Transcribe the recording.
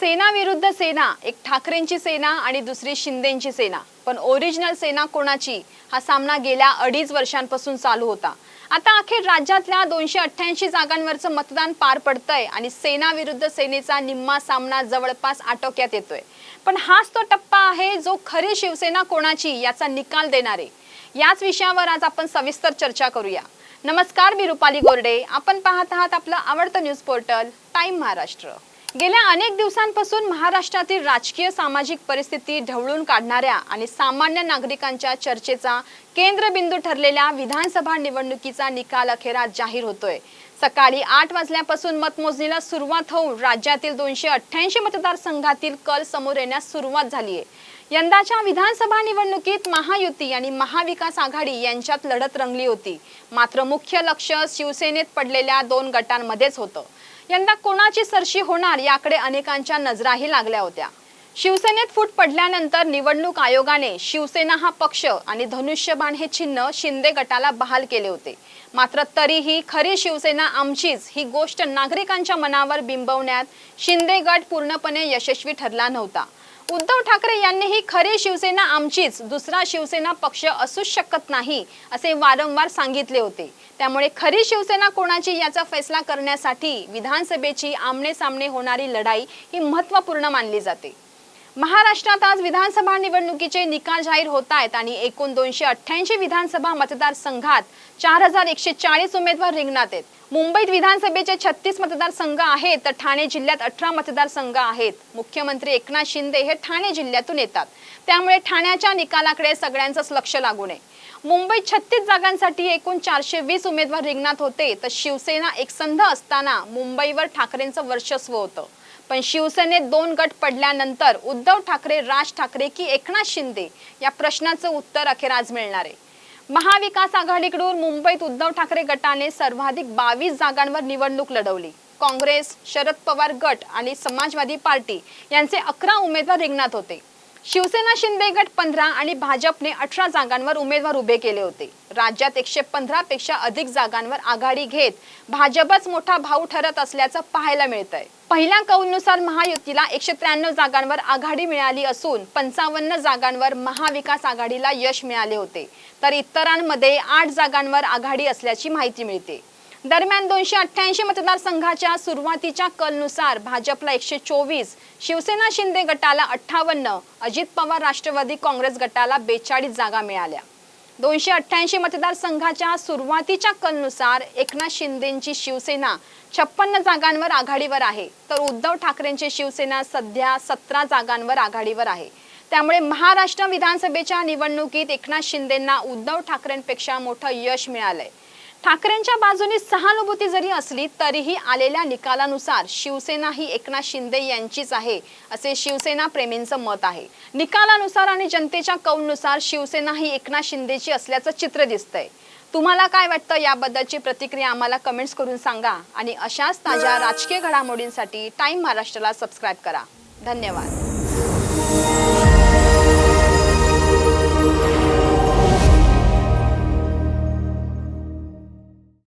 सेना विरुद्ध सेना एक ठाकरेंची सेना आणि दुसरी शिंदेची सेना. पण ओरिजिनल सेना कोणाची? हा सामना गेल्या अडीच वर्षांपासून चालू होता. आता अखेर राज्यातल्या दोनशे अठ्ठ्याऐंशी जागांवरचं मतदान पार पडतंय आणि सेना विरुद्ध सेनेचा निम्मा सामना जवळपास आटोक्यात येतोय. पण हाच तो टप्पा आहे जो खरी शिवसेना कोणाची याचा निकाल देणार. आहे याच विषयावर आज आपण सविस्तर चर्चा करूया. नमस्कार मी रुपाली गोरडे. आपण पाहत आहात आपलं आवडतं न्यूज पोर्टल टाइम महाराष्ट्र गेल्या अनेक दिवसांपासून महाराष्ट्रातील राजकीय सामाजिक परिस्थिती ढवळून काढणाऱ्या आणि सामान्य नागरिकांच्या चर्चेचा केंद्रबिंदू ठरलेल्या विधानसभा निवडणुकीचा निकाल अखेरात जाहीर होतोय. सकाळी आठ वाजल्यापासून मतमोजणीला सुरुवात होऊन राज्यातील दोनशे अठ्ठ्याऐंशी मतदारसंघातील कल समोर येण्यास सुरुवात झाली आहे यंदाच्या विधानसभा निवडणुकीत महायुती आणि महाविकास आघाडी यांच्यात लढत रंगली होती. मात्र मुख्य लक्ष शिवसेनेत पडलेल्या दोन गटांमध्येच होतं. यंदा कोणाची सरशी होणार याकडे अनेकांच्या नजराही लागल्या होत्या. शिवसेनेत फूट पडल्यानंतर निवडणूक आयोगाने शिवसेना हा पक्ष आणि धनुष्यबाण हे चिन्ह शिंदे गटाला बहाल केले होते. मात्र तरीही खरी शिवसेना आमचीच ही गोष्ट नागरिकांच्या मनावर बिंबवण्यात शिंदे गट पूर्णपणे यशस्वी ठरला नव्हता. उद्धव ठाकरे यांनीही खरी शिवसेना आमचीच दुसरा शिवसेना पक्ष असूच शकत नाही असे वारंवार सांगितले होते. त्यामुळे खरी शिवसेना कोणाची याचा फैसला करण्यासाठी विधानसभेची आमने सामने होणारी लढाई ही महत्त्वपूर्ण मानली जाते. महाराष्ट्रात आज विधानसभा निवडणुकीचे निकाल जाहीर होत आहेत आणि एकूण दोनशे अठ्ठ्याऐंशी विधानसभा मतदारसंघात चार हजार एकशे चाळीस उमेदवार रिंगणात आहेत. मुंबईत विधानसभेचे छत्तीस मतदारसंघ आहेत तर ठाणे जिल्ह्यात अठरा मतदारसंघ आहेत. मुख्यमंत्री एकनाथ शिंदे हे ठाणे जिल्ह्यातून येतात. त्यामुळे ठाण्याच्या निकालाकडे सगळ्यांचंच लक्ष लागू नये मुंबईत छत्तीस जागांसाठी एकूण चारशे वीस उमेदवार रिंगणात होते. तर शिवसेना एकसंध असताना मुंबईवर ठाकरेंचं वर्चस्व होतं. पण शिवसेनेत दोन गट पडल्यानंतर उद्धव ठाकरे राज ठाकरे की एकनाथ शिंदे या प्रश्नाचं उत्तर अखेर आज मिळणार आहे. महाविकास आघाडीकडून मुंबईत उद्धव ठाकरे गटाने सर्वाधिक बावीस जागांवर निवडणूक लढवली. काँग्रेस शरद पवार गट आणि समाजवादी पार्टी यांचे अकरा उमेदवार रिंगणात होते. शिवसेना शिंदे गट पंधरा आणि भाजपने अठरा जागांवर उमेदवार उभे केले होते. राज्यात एकशे पंधरा पेक्षा अधिक जागांवर आघाडी घेत भाजपच मोठा भाऊ ठरत असल्याचं पाहायला मिळतंय. पहिल्या कौलनुसार महायुतीला एकशे त्र्याण्णव जागांवर आघाडी मिळाली असून पंचावन्न जागांवर महाविकास आघाडीला यश मिळाले होते. तर इतरांमध्ये आठ जागांवर आघाडी असल्याची माहिती मिळते. दरम्यान दोनशे अठ्ठ्याऐंशी मतदारसंघाच्या सुरुवातीच्या कलनुसार भाजपला एकशे चोवीस शिवसेना शिंदे गटाला अठ्ठावन्न अजित पवार राष्ट्रवादी काँग्रेस गटाला बेचाळीस जागा मिळाल्या. दोनशे अठ्ठ्याऐंशी मतदारसंघाच्या सुरुवातीच्या कलनुसार एकनाथ शिंदेची शिवसेना छप्पन्न जागांवर आघाडीवर आहे तर उद्धव ठाकरेंची शिवसेना सध्या सतरा जागांवर आघाडीवर आहे. त्यामुळे महाराष्ट्र विधानसभेच्या निवडणुकीत एकनाथ शिंदेंना उद्धव ठाकरेंपेक्षा मोठं यश मिळालंय. ठाकरेंच्या बाजूने सहानुभूती जरी असली तरीही आलेल्या निकालानुसार शिवसेना ही एकनाथ शिंदे यांचीच आहे असे शिवसेना प्रेमींचं मत आहे. निकालानुसार आणि जनतेच्या कौलनुसार शिवसेना ही एकनाथ शिंदेची असल्याचं चित्र दिसतंय. तुम्हाला काय वाटतं याबद्दलची प्रतिक्रिया आम्हाला कमेंट्स करून सांगा आणि अशाच ताज्या राजकीय घडामोडींसाठी टाइम महाराष्ट्राला सबस्क्राईब करा. धन्यवाद.